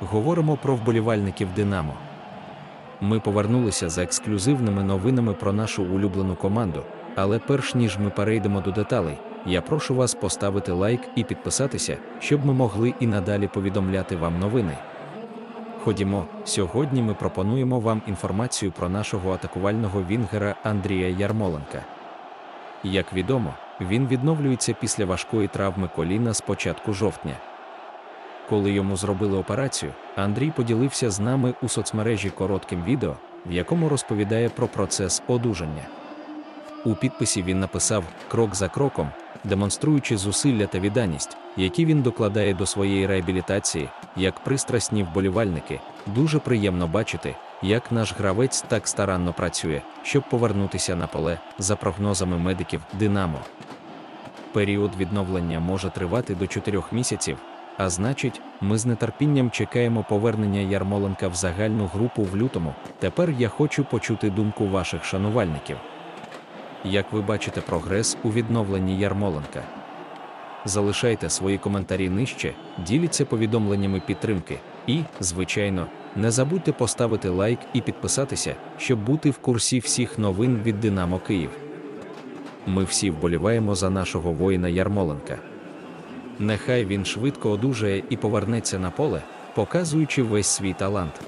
говоримо про вболівальників Динамо. Ми повернулися за ексклюзивними новинами про нашу улюблену команду, але перш ніж ми перейдемо до деталей, я прошу вас поставити лайк і підписатися, щоб ми могли і надалі повідомляти вам новини. Ходімо, сьогодні ми пропонуємо вам інформацію про нашого атакувального вінгера Андрія Ярмоленка. Як відомо, він відновлюється після важкої травми коліна з початку жовтня. Коли йому зробили операцію, Андрій поділився з нами у соцмережі коротким відео, в якому розповідає про процес одужання. У підписі він написав крок за кроком, демонструючи зусилля та відданість, які він докладає до своєї реабілітації, як пристрасні вболівальники. Дуже приємно бачити, як наш гравець так старанно працює, щоб повернутися на поле за прогнозами медиків Динамо. Період відновлення може тривати до 4 місяців, а значить, ми з нетерпінням чекаємо повернення Ярмоленка в загальну групу в лютому. Тепер я хочу почути думку ваших шанувальників. Як ви бачите прогрес у відновленні Ярмоленка? Залишайте свої коментарі нижче, діліться повідомленнями підтримки і, звичайно, не забудьте поставити лайк і підписатися, щоб бути в курсі всіх новин від Динамо Київ. Ми всі вболіваємо за нашого воїна Ярмоленка. Нехай він швидко одужає і повернеться на поле, показуючи весь свій талант.